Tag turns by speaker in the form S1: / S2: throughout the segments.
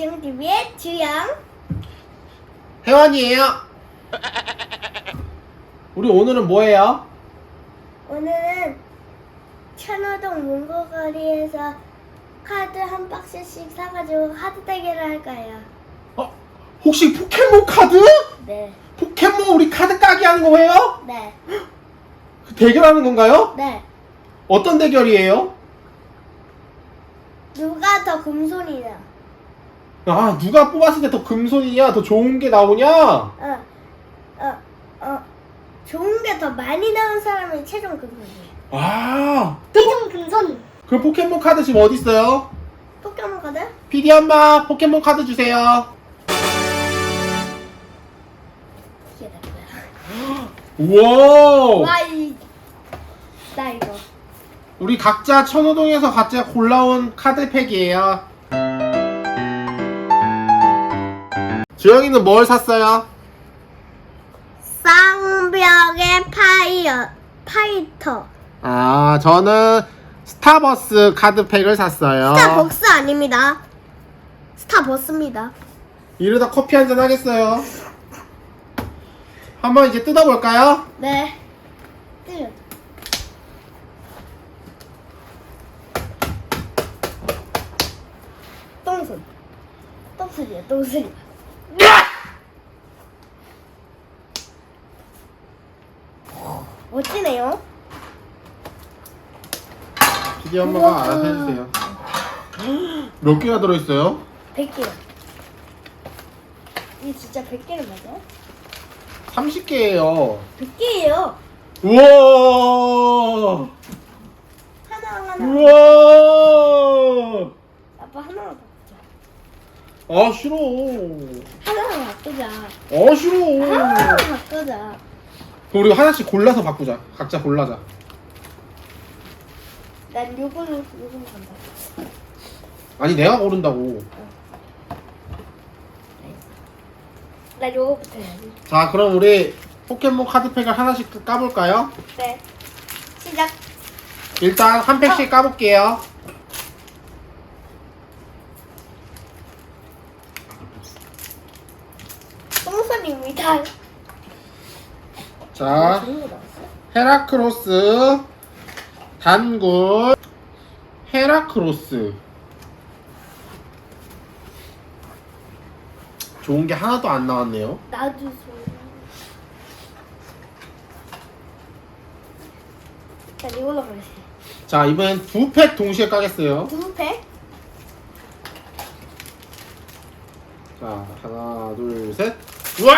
S1: 지영TV의 주영.
S2: 혜원이에요. 우리 오늘은 뭐예요?
S1: 오늘은 천호동 문고거리에서 카드 한 박스씩 사가지고 카드 대결을 할 거예요.
S2: 어? 혹시 포켓몬 카드?
S1: 네.
S2: 포켓몬 우리 카드 까기 하는 거예요?
S1: 네.
S2: 그 대결하는 건가요?
S1: 네.
S2: 어떤 대결이에요?
S1: 누가 더 금손이냐?
S2: 아 누가 뽑았을 때 더 금손이냐 더 좋은 게 나오냐?
S1: 어, 어, 어. 좋은 게 더 많이 나온 사람이 최종 금손이에요.
S2: 아
S1: 최종 금손.
S2: 그럼 포켓몬 카드 지금 어디 있어요?
S1: 포켓몬 카드?
S2: PD 엄마 포켓몬 카드 주세요.
S1: 내 거야.
S2: 우와
S1: 와, 이, 나 이거.
S2: 우리 각자 천호동에서 각자 골라온 카드 팩이에요. 주영이는 뭘 샀어요?
S1: 쌍벽의 파이어, 파이터.
S2: 아, 저는 스타버스 카드팩을 샀어요.
S1: 스타벅스 아닙니다. 스타버스입니다.
S2: 이러다 커피 한 잔 하겠어요. 한번 이제 뜯어볼까요?
S1: 네. 뜨. 똥손. 똥소리야, 똥소리. 멋지네요.
S2: PD 엄마가. 알아서 해주세요. 몇 개가 들어있어요?
S1: 100개. 이게 진짜 100개는 맞아?
S2: 30개예요.
S1: 100개예요.
S2: 우와!
S1: 하나 하나.
S2: 우와!
S1: 아빠 하나만 바꾸자.
S2: 아 싫어.
S1: 하나만 바꾸자.
S2: 아 싫어.
S1: 하나만 바꾸자.
S2: 그럼 우리 하나씩 골라서 바꾸자. 각자 골라자.
S1: 난 요거는 요거는 간다.
S2: 아니 내가 고른다고.
S1: 난 요거부터 해야지.
S2: 자 그럼 우리 포켓몬 카드팩을 하나씩 까볼까요?
S1: 네. 시작.
S2: 일단 한 팩씩 까볼게요.
S1: 똥손입니다.
S2: 자
S1: 나왔어?
S2: 헤라크로스, 단군, 헤라크로스. 좋은 게 하나도 안 나왔네요.
S1: 나도 좋은. 난 이걸로 가겠어.
S2: 자 이번엔 두 팩 동시에 까겠어요.
S1: 두 팩?
S2: 자 하나 둘 셋. 우와!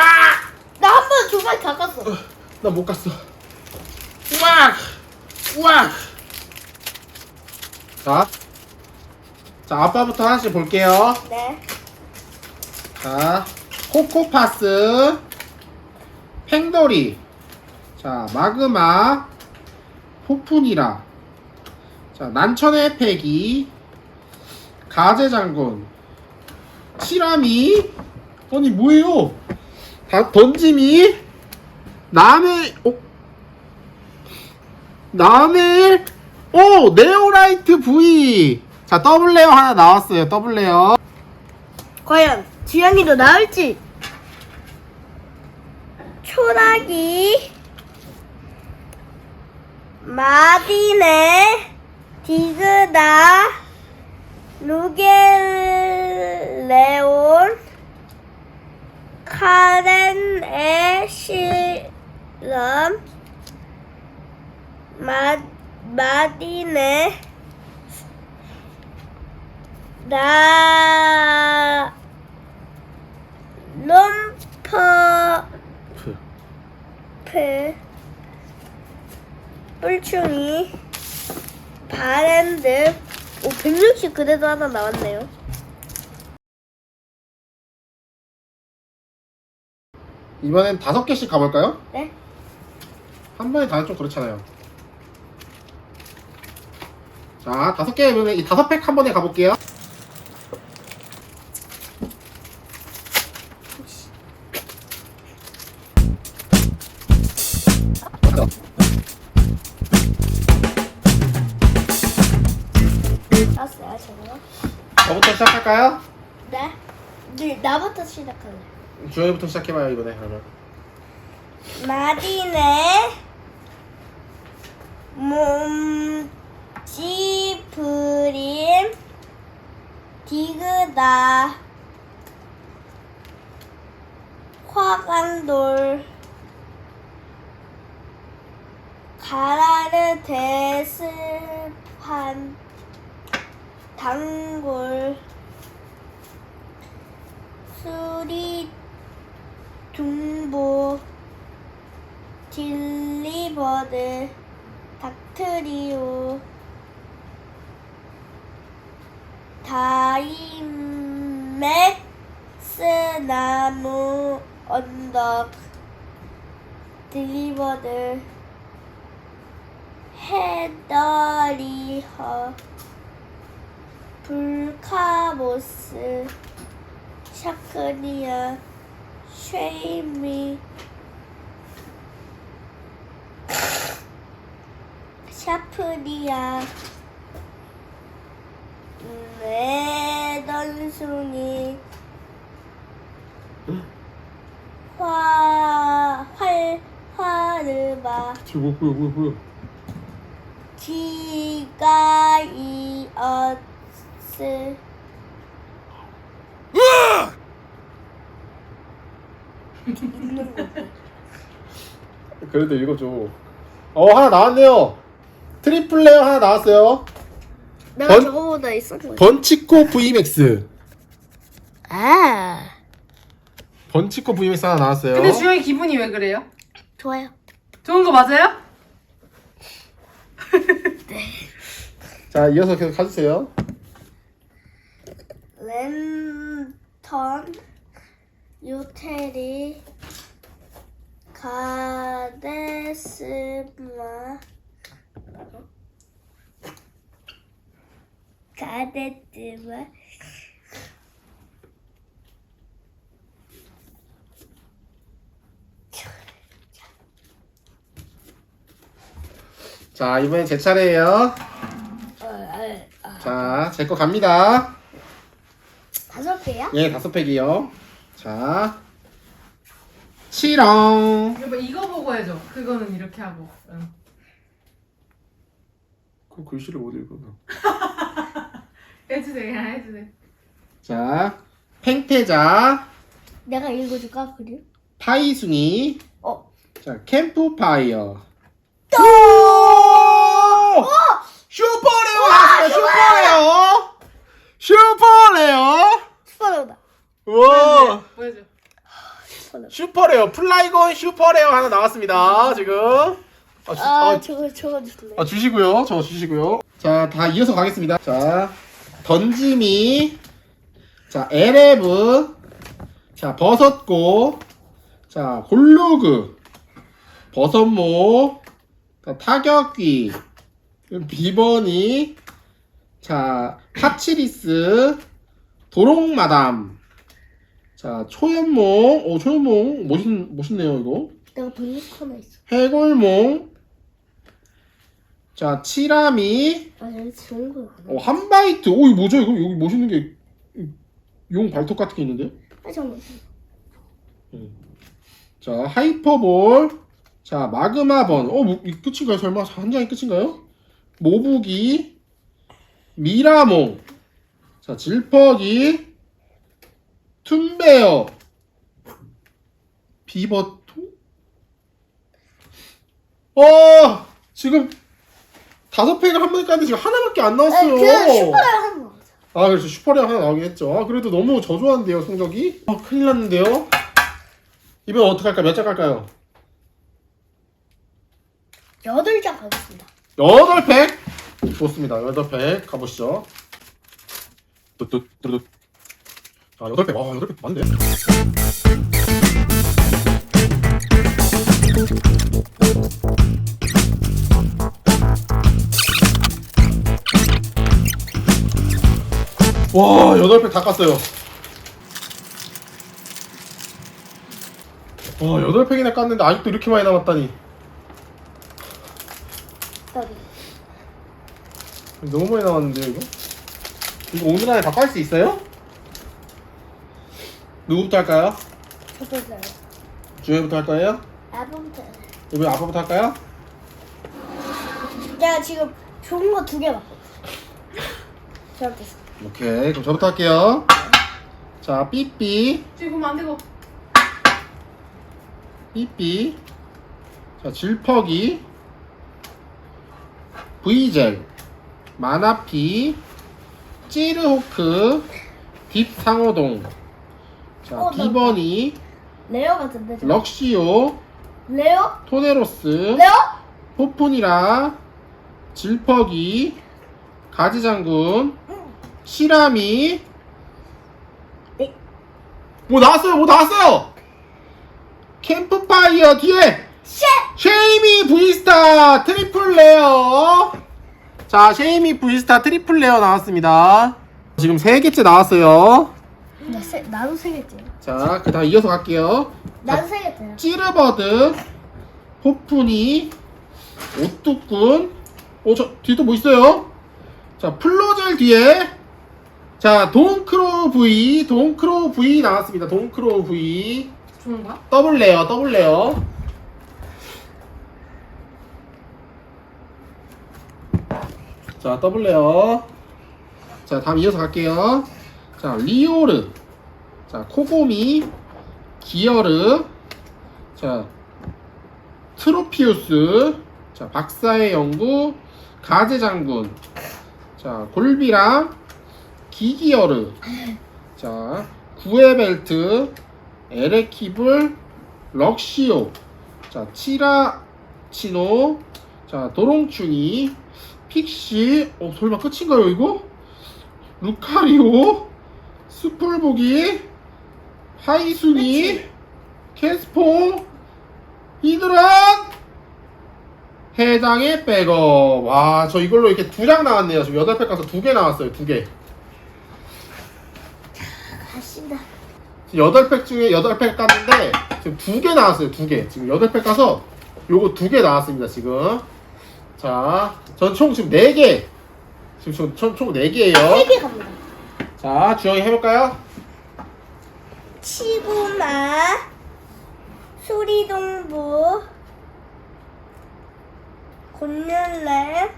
S1: 나 한 번두번다 깠어.
S2: 나 못 갔어. 우와! 우와! 자, 자 아빠부터 하나씩 볼게요.
S1: 네.
S2: 자, 코코파스, 팽돌이, 자 마그마, 포푼이라, 자 난천의 패기, 가재장군, 치라미, 아니 뭐예요? 다 던짐이, 남의, 어? 남의, 오 네오라이트 V. 자 더블 레어 하나 나왔어요. 더블 레어.
S1: 과연 주영이도 나올지? 초라기 마디네 디그다 루겔레온 실험 마, 마디네. 나 롬퍼. 프. 뿔충이. 바랜드. 오 160 그래도 하나 나왔네요.
S2: 이번엔 다섯 개씩 가볼까요?
S1: 네
S2: 한 번에 다좀 그렇잖아요. 자, 다섯 개, 이번에 이 다섯 팩 한 번에 가볼게요.
S1: 저거
S2: 저부터 시작할까요?
S1: 네 네, 나부터 시작할래.
S2: 주영이부터 시작해봐요 이번에 그러면
S1: 마딘의 몸찌푸림 디그다. 화강돌. 가라르 대스판 단골. 수리 둥보 딜리버드 닥트리오. 다이맥스 나무 언덕 딜리버드 헤더리허 불카보스 샤크니아 쉐이미 샤프리아 레던순이 화, 활, 화르바
S2: 지금 뭐 뭐야 뭐야 뭐야?
S1: 기가이어스
S2: 그래도 읽어줘. 어 하나 나왔네요 트리플 레어 하나 나왔어요.
S1: 내가
S2: 번-
S1: 저거보다 있었거든
S2: 번치코 VMAX
S1: 아.
S2: 번치코 VMAX 하나 나왔어요.
S3: 근데 주영이 기분이 왜 그래요?
S1: 좋아요.
S3: 좋은 거 맞아요?
S2: 자 이어서 계속 가주세요.
S1: 랜턴 요테리 가데스마 가데스마
S2: 자 이번엔 제 차례예요 자 제 거 갑니다
S1: 다섯 개야?
S2: 예 다섯 팩이요 자 치렁
S3: 여보 이거 보고 해줘. 그거는 이렇게 하고. 응.
S2: 그 글씨를 못 읽어
S3: 해주세요, 그냥 해주세요.
S2: 자 팽태자.
S1: 내가 읽어줄까 그림?
S2: 파이숭이.
S1: 어.
S2: 자 캠프파이어.
S1: 또!
S2: 오! 슈퍼레어 나왔어요 슈퍼레어 슈퍼레어
S1: 스파로다.
S2: 우와
S3: 보여줘.
S2: 슈퍼레어 플라이건 슈퍼레어 하나 나왔습니다 지금 아, 주,
S1: 아
S2: 아,
S1: 저거 저거 줄래?
S2: 아, 주시고요. 저 주시고요. 자 다 이어서 가겠습니다. 자 던지미. 자 에레브. 자 버섯고. 자 골로그. 버섯모. 자, 타격귀 비버니 자 파치리스. 도롱마담. 자 초연몽. 오 초연몽 멋있, 멋있네요 이거.
S1: 내가 돌릴 하나 있어.
S2: 해골몽 자 치라미
S1: 아 여기 좋은 거
S2: 어, 한 바이트. 오 이거 뭐죠? 이거 여기 멋있는 게 용 발톱 같은 게 있는데?
S1: 아 잠깐만.
S2: 자 하이퍼볼. 자 마그마번. 어 뭐, 이 끝인가요? 설마? 한 장이 끝인가요? 모부기 미라몽. 자 질퍽이. 툰베어. 비버토 어 지금 다섯 팩을 한 번에 깠는데 지금 하나밖에 안 나왔어요.
S1: 그냥 슈퍼를 하는 거.
S2: 아 그래서 슈퍼레어 하나 나오긴 했죠. 아 그래도 너무 저조한데요 성적이? 아 큰일 났는데요? 이번 어떻게 할까 몇 장 갈까요?
S1: 여덟 장 가겠습니다.
S2: 여덟 팩? 좋습니다. 여덟 팩 가보시죠. 뚜뚜뚜뚜. 아 여덟 팩 와 여덟 팩 많네 와 여덟 팩다 깠어요 와 여덟 팩이나 깠는데 아직도 이렇게 많이 남았다니
S1: 나도
S2: 너무 많이 남았는데요 이거? 이거 오늘 안에 다 깔 수 있어요? 누구부터
S1: 할까요?
S2: 주혜부터 할 거예요?
S1: 아빠부터.
S2: 이번에 아빠부터 할까요?
S1: 내가 지금 좋은 거 두 개 봤거든. 저한테.
S2: 오케이 그럼 저부터 할게요. 자 삐삐.
S3: 지금 안 되고.
S2: 삐삐. 자 질퍽이. 브이젤. 마나피. 찌르호크. 딥상어동. 자
S1: 어, 나-
S2: 비버니
S1: 레어 같은데. 저.
S2: 럭시오.
S1: 레어?
S2: 토네로스.
S1: 레어?
S2: 포푼이라. 질퍽이. 가지장군 시라미
S1: 네.
S2: 뭐 나왔어요 뭐 나왔어요 캠프파이어 뒤에
S1: 쉣!
S2: 쉐이미 브이스타 트리플 레어 자 쉐이미 브이스타 트리플 레어 나왔습니다 지금 세 개째 나왔어요
S1: 나 세, 나도 세 개째.
S2: 자그 다음 이어서 갈게요
S1: 나도 세 개째요.
S2: 찌르버드 호푼이 오뚜꾼 어저 뒤에 또 뭐 있어요? 자 플로젤 뒤에 자 돈크로 V 돈크로 V 나왔습니다. 돈크로 V
S3: 좋은 거야?
S2: 더블 레어 더블 레어. 자 더블 레어. 자 다음 이어서 갈게요. 자 리오르. 자 코고미 기어르. 자 트로피우스. 자 박사의 연구 가제 장군. 자 골비랑 기기어르 자 구에벨트 에레키블 럭시오. 자 치라치노. 자 도롱충이. 픽시. 어 설마 끝인가요 이거? 루카리오. 수풀보기. 하이순이. 캐스포. 히드란. 해장의 백업. 와 저 이걸로 이렇게 두 장 나왔네요. 지금 여덟 팩 가서 두 개 나왔어요 두 개
S1: 가신다.
S2: 여덟 팩 중에 여덟 팩 깠는데 지금 두 개 나왔어요 두 개 지금 여덟 팩 가서 요거 두 개 나왔습니다 지금 자 전 총 지금 네 개 지금 총총 네 개예요
S1: 세개 갑니다.
S2: 자 주영이 해볼까요?
S1: 치구마, 수리동부, 곤율래,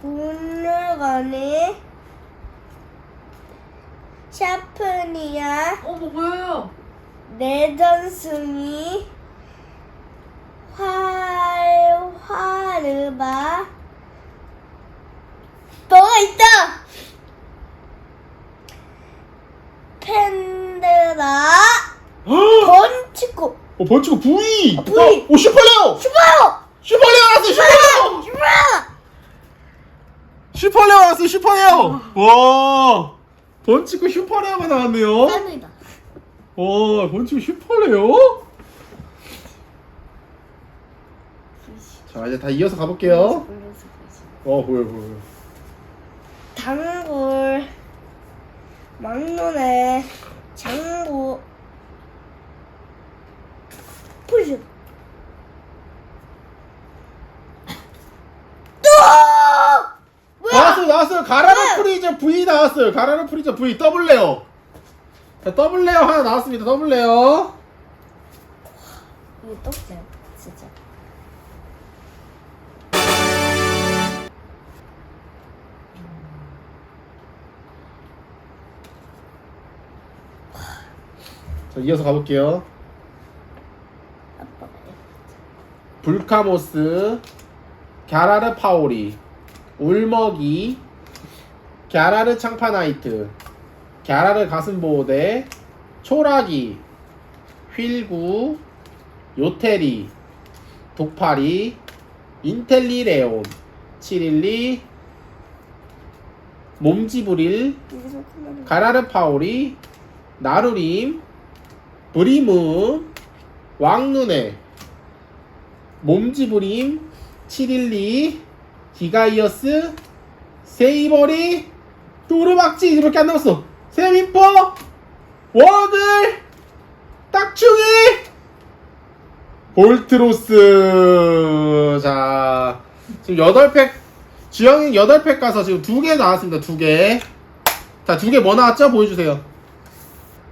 S1: 곤율거니, 샤프니아,
S3: 어, 뭐 보여요?
S1: 내전승이, 활 화르바, 뭐가 있다! 팬드라, 번치고,
S2: 어 번치고 V
S1: 아, V.
S2: 어, 오 슈퍼레오
S1: 슈퍼요!
S2: 슈퍼레오 나왔어요 슈퍼레오
S1: 슈퍼요!
S2: 슈퍼레오 나왔어요 슈퍼레오 와 번치고 슈퍼레오가 나왔네요.
S1: 팬이다.
S2: 와 번치고 슈퍼레오 자 이제 다 이어서 가볼게요. 어 보여 보여.
S1: 단골, 막눈에, 장고, 푸시. 또! 뭐야?
S2: 나왔어요 나왔어요 가라르
S1: 네.
S2: 프리저 V 나왔어요. 가라르 프리저 V. 더블 레어 자 더블 레어 하나 나왔습니다. 더블 레어
S1: 이거 똑같아요, 진짜.
S2: 자 이어서 가볼게요.
S1: 아빠가
S2: 불카모스 갸라르 파오리 울먹이 갸라르 창파나이트. 갸라르 가슴보호대. 초라기. 휠구. 요테리. 독파리. 인텔리레온. 치릴리. 몸지브릴
S1: 여기서 끝나는
S2: 가라르 파오리. 나루림. 브리무. 왕눈에. 몸지브림 치릴리. 기가이어스. 세이버리 도르박지 이렇게 안 남았어. 세민포 워글 딱충이 볼트로스. 자 지금 8팩 주영이 8팩 가서 지금 두개 나왔습니다 두개자두 개뭐 나왔죠? 보여주세요.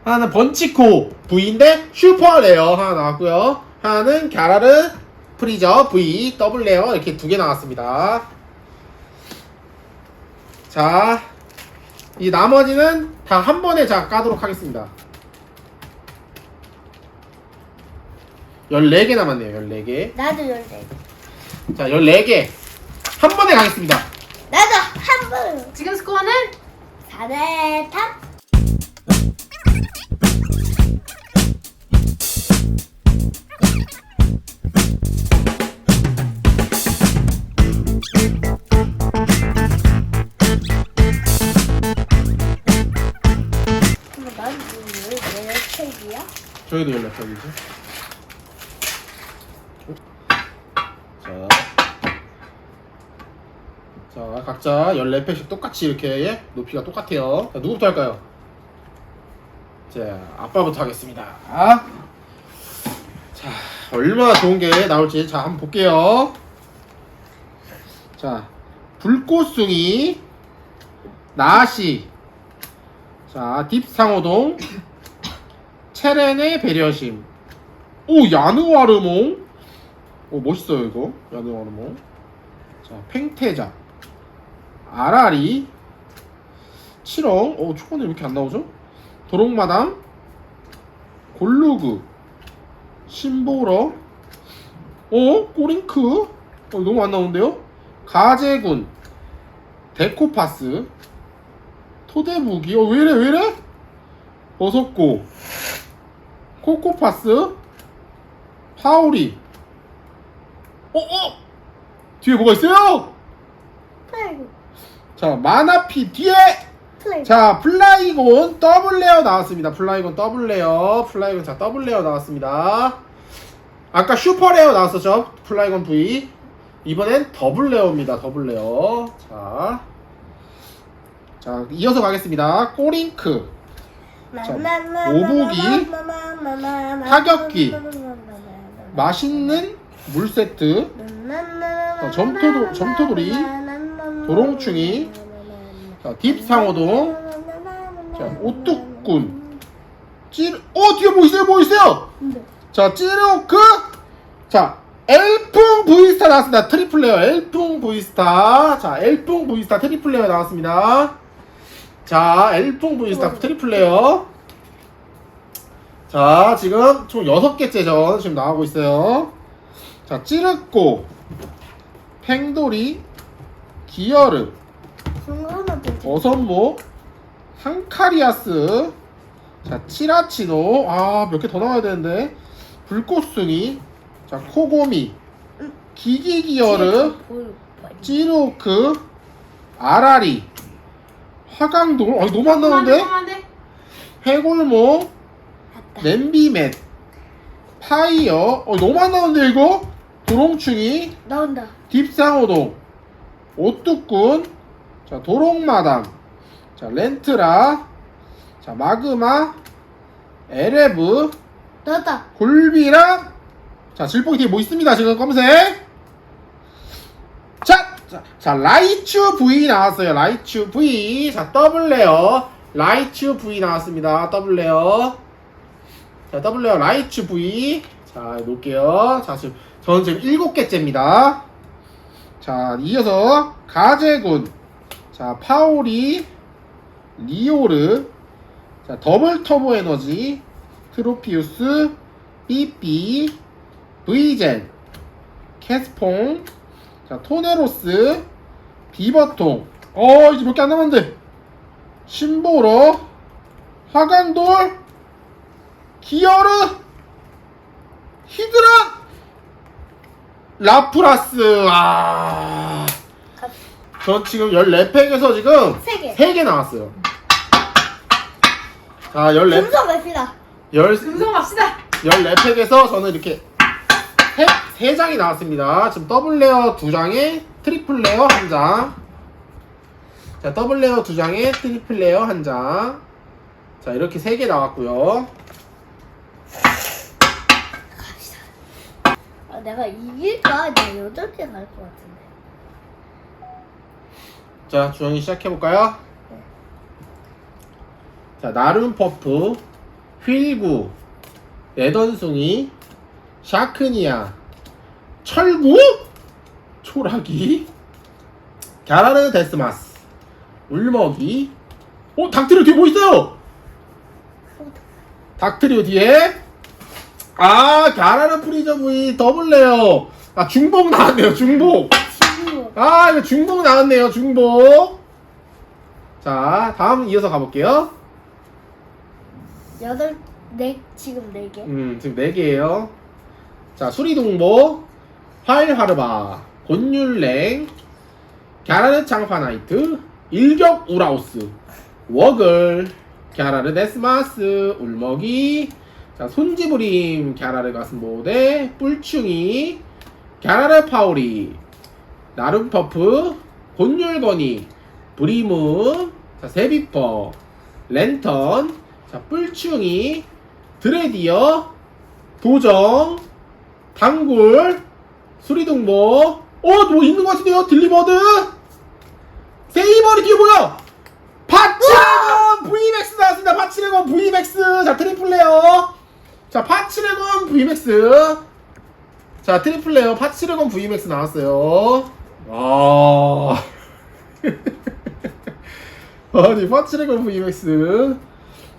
S2: 하나는 번치코 V인데 슈퍼 레어 하나 나왔고요. 하나는 갸라르 프리저 V 더블 레어 이렇게 두개 나왔습니다. 자, 이 나머지는 다 한 번에 자 까도록 하겠습니다. 14개 남았네요, 14개.
S1: 나도 열대.
S2: 자, 14개. 한 번에 가겠습니다.
S1: 나도 한 번.
S3: 지금 스코어는
S1: 4대 3. 난 책이야?
S2: 저희도 14개이죠. 자. 자, 각자 14팩씩 똑같이 이렇게 예? 높이가 똑같아요. 자, 누구부터 할까요? 자, 아빠부터 하겠습니다. 자, 얼마나 좋은 게 나올지 자, 한번 볼게요. 자, 불꽃숭이, 나시, 자, 딥상호동, 체렌의 배려심. 오, 야느와르몽. 오, 멋있어요, 이거. 야느와르몽. 자, 팽태자. 아라리. 칠엉. 오, 초반에 왜 이렇게 안 나오죠? 도롱마담. 골루그. 심보러. 어? 꼬링크. 어, 너무 안 나오는데요? 가재군. 데코파스. 토대무기. 어, 왜 이래, 왜 이래? 버섯고. 코코파스 파우리 어? 어? 뒤에 뭐가 있어요?
S1: 플라이고.
S2: 자 마나피 뒤에
S1: 플라이고.
S2: 자 플라이곤 더블 레어 나왔습니다 플라이곤 더블 레어 플라이곤 자 더블 레어 나왔습니다 아까 슈퍼 레어 나왔었죠 플라이곤 V 이번엔 더블 레어입니다 더블 레어 자, 자 이어서 가겠습니다 꼬링크 자, 오복이, 타격기, 맛있는 물 세트
S1: 자,
S2: 점토도- 점토돌이, 도롱충이, 자, 딥상어동, 자, 오뚜꾼, 찌르, 어, 뒤에 뭐 있어요, 뭐 있어요? 자, 찌르오크, 자, 엘풍 브이스타 나왔습니다. 트리플 레어, 엘풍 브이스타. 자, 엘풍 브이스타 트리플 레어 나왔습니다. 자, 엘풍 브이스타 트리플 레어. 자, 지금 총 6개째 전 지금 나오고 있어요. 자, 찌르꼬, 팽돌이, 기어르, 어선모, 상카리아스, 자, 치라치노, 아, 몇 개 더 나와야 되는데, 불꽃숭이, 자, 코고미, 기기기어르, 찌루크, 아라리, 화강돌, 아, 너무 안 나오는데?
S3: 한데?
S2: 해골모, 냄비맷, 파이어, 어, 너무 안 나오는데, 이거? 도롱충이,
S1: 나온다.
S2: 딥상호동, 오뚜꾼, 자, 도롱마담, 자, 렌트라, 자, 마그마, 에레브,
S1: 나왔다.
S2: 골비랑, 자, 질뽕이 뒤에 뭐 있습니다, 지금 검색. 자, 자, 자, 라이츄 V 나왔어요, 라이츄 V. 자, 더블 레어, 라이츄 V 나왔습니다, 더블 레어. 자, 더블 레어, 라이츄 V. 자, 놓을게요. 자, 지금, 저는 지금 일곱 개째입니다. 자, 이어서 가재군, 자, 파오리, 리오르, 자, 더블 터보 에너지, 트로피우스, 삐삐, 브이젠, 캐스퐁, 자, 토네로스, 비버통, 어, 이제 몇 개 안 남았는데, 심보러, 화강돌, 기어르, 히드라, 라프라스, 아. 저 지금 14팩에서 지금
S1: 세 개.
S2: 3개 나왔어요. 자, 14,
S1: 금속 맵시다.
S2: 10,
S3: 금성 갑시다
S2: 14팩에서 저는 이렇게 3, 장이 나왔습니다. 지금 더블 레어 2장에 트리플 레어 1장. 자, 더블 레어 2장에 트리플 레어 1장. 자, 이렇게 3개 나왔고요.
S1: 아, 내가 이길까? 나 여덟 개 갈 것 같은데.
S2: 자, 주영이 시작해볼까요? 자, 나름 퍼프, 휠구, 내던숭이, 샤크니아, 철구, 초라기, 갸라르 데스마스, 울먹이, 어, 닥트리오 뒤에 뭐 있어요? 닥트리오 뒤에, 아, 갸라르 프리저 V 더블 레어. 아, 중복 나왔네요, 중복. 아, 이거 중복 나왔네요, 중복. 자, 다음 이어서 가볼게요.
S1: 여덟 네 지금 네 개.
S2: 음, 지금 4개예요. 자, 수리동보, 활하르바, 곤율랭, 갸라르 창파나이트, 일격 우라우스, 워글, 갸라르 데스마스, 울먹이, 자, 손지부림, 갸라르 가슴보데, 뿔충이, 갸라르 파오리, 나름퍼프, 곤율거니, 브리문, 자, 세비퍼, 랜턴, 자, 뿔충이, 드레디어, 도정, 단굴, 수리동보, 어, 뭐 있는 것 같은데요? 딜리버드, 세이버리 뒤에 뭐야? 파치레건 VMAX 나왔습니다. 파치레건 VMAX. 자, 트리플레어. 자, 파치레건 VMAX. 자, 트리플레어 파치레건 VMAX 나왔어요. 아. 아니, 파치레건 VMAX.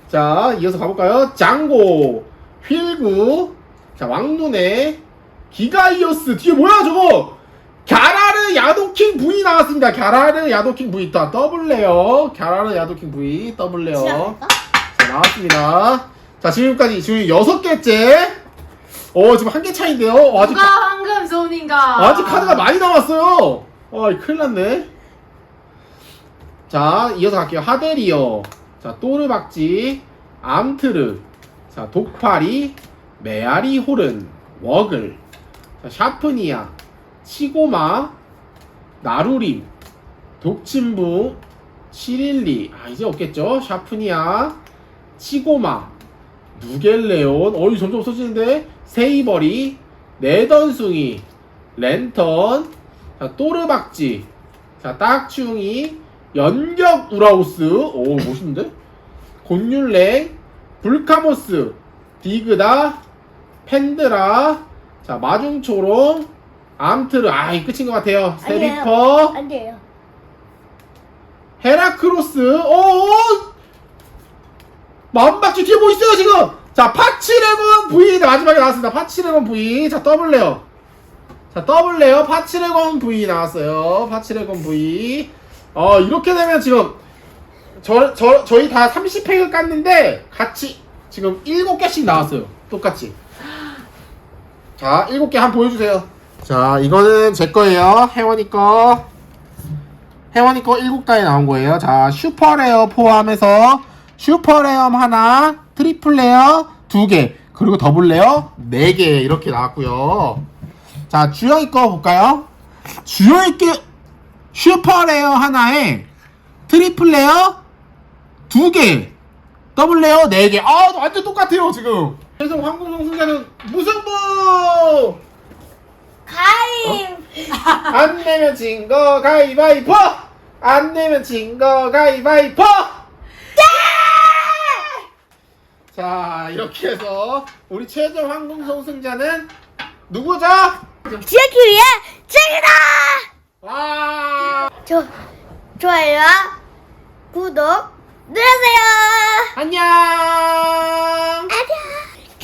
S2: 자, 이어서 가볼까요? 짱고, 휠구, 자, 왕눈의 기가이오스. 뒤에 뭐야, 저거? 갸라르 야도킹 V 나왔습니다. 갸라르 야도킹 V. 다 더블 레어. 갸라르 야도킹 V. 더블 레어.
S1: 시작할까?
S2: 자, 나왔습니다. 자, 지금까지, 지금 여섯 개째. 어, 지금 한 개 차인데요. 어, 아직,
S3: 누가 황금 손인가?
S2: 아직 카드가 많이 남았어요. 어, 이 큰일 났네. 자, 이어서 갈게요. 하데리어. 자, 또르박지. 암트르. 자, 독파리. 메아리 호른. 워글. 자, 샤프니아. 치고마. 나루림. 독침부. 시릴리. 아, 이제 없겠죠? 샤프니아. 치고마. 누겔레온. 어이, 점점 없어지는데. 세이버리. 내던숭이. 랜턴. 자, 또르박지. 자, 딱충이. 연격 우라우스. 오, 멋있는데? 곤율랭. 불카모스. 디그다. 펜드라. 자, 마중초롱. 암트르. 아, 이 끝인 것 같아요. 세비퍼.
S1: 안 돼요.
S2: 헤라크로스. 오! 만박쥐 뒤에 뭐 있어요, 지금? 자, 파치레건 V 마지막에 나왔습니다. 파치레건 V. 자, 더블 레어. 자, 더블 레어 파치레건 V 나왔어요. 파치레건 V. 어, 이렇게 되면 지금 저, 저, 저희 다 30팩을 깠는데 같이 지금 7개씩 나왔어요. 똑같이. 자, 7개 한번 보여주세요. 자, 이거는 제 거예요. 혜원이 거. 혜원이 거 7가에 나온 거예요. 자, 슈퍼레어 포함해서 슈퍼레어 하나, 트리플레어 2개, 그리고 더블레어 4개 이렇게 나왔고요. 자, 주영이 거 볼까요? 주영이 게 슈퍼레어 하나에 트리플레어 2개, 더블레어 4개. 아, 완전 똑같아요, 지금. 그래서 황금성 승자는 무승부!
S1: 가임.
S2: 안 내면 진 거 가위바위보! 안 내면 진 거 가위바위보! 자, 이렇게 해서 우리 최종 황금성 승자는 누구죠?
S1: 지하키위의 쟁이다.
S2: 와!
S1: 저 좋아요, 구독 눌러주세요.
S2: 안녕!
S1: 안녕.